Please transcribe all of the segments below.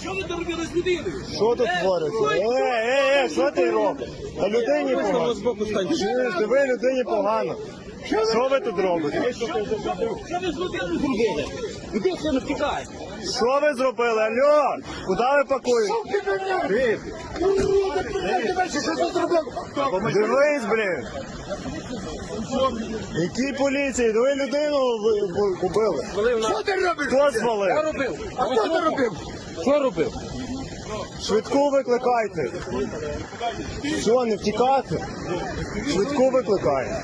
Що ви доробили з людиною? Що тут твориться? Е, е, е, що ти робиш? Та людині погано. Чуєш, ти людині погано. Що ви тут робите? Що ви з людиною зробили? Де це не втікає? Що ви зробили? Алло, куди ви пакуєте? Дивись, блін. Які поліції? Ви людину ви- ви убили. Що ти робиш? Хто звалив? робив? А хто ти робив? Що робив? Швидку викликайте. Що, не втікати? Швидку викликайте.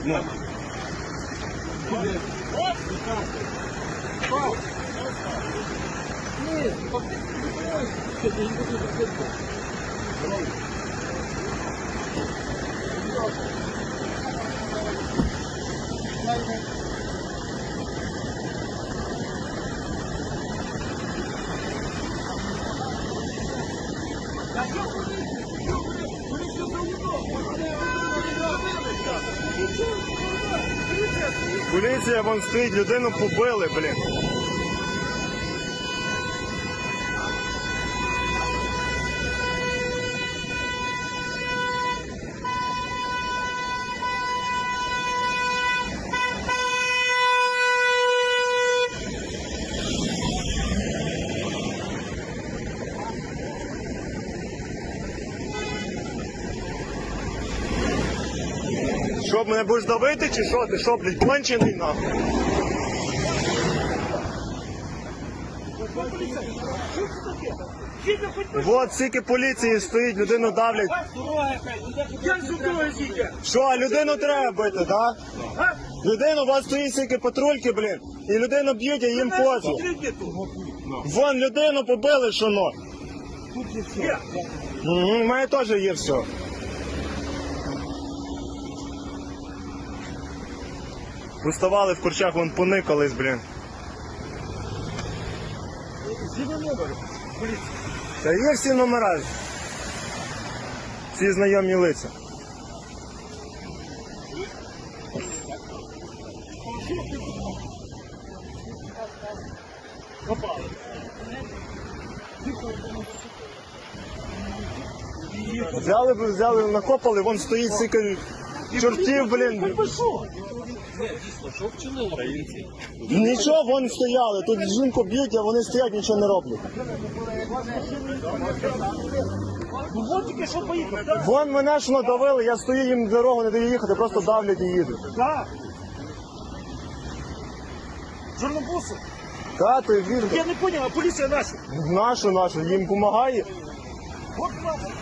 Нічого. Поліція вон стоїть, людину побили, блін. Що, мене будеш давити чи що? Ти що, блядь, кончений нахуй? Вот скільки поліції стоїть, людину давлять. Я. Що, людину треба бити, так? Людину, у вас стоїть стільки патрульки, блін, і людину б'ють, а їм пофіг. Вон людину побили, що но. Угу, у мене теж є все. Уставали в курчах, вон поникались, блін. Та є всі номера. Всі знайомі лиця. Взяли б, взяли, накопали, вон стоїть стільки чортів, блін. Що? Нічого, вон стояли, тут жінку б'ють, а вони стоять, нічого не роблять. Ну тільки що поїхав. Так, Вон мене ж надавили, я стою, їм дорогу не даю їхати, просто давлять і їдуть. так. Журнобуси. Та, ти вірно. Я не поняв, а поліція наша. Нашу, нашу, їм допомагає. От наша.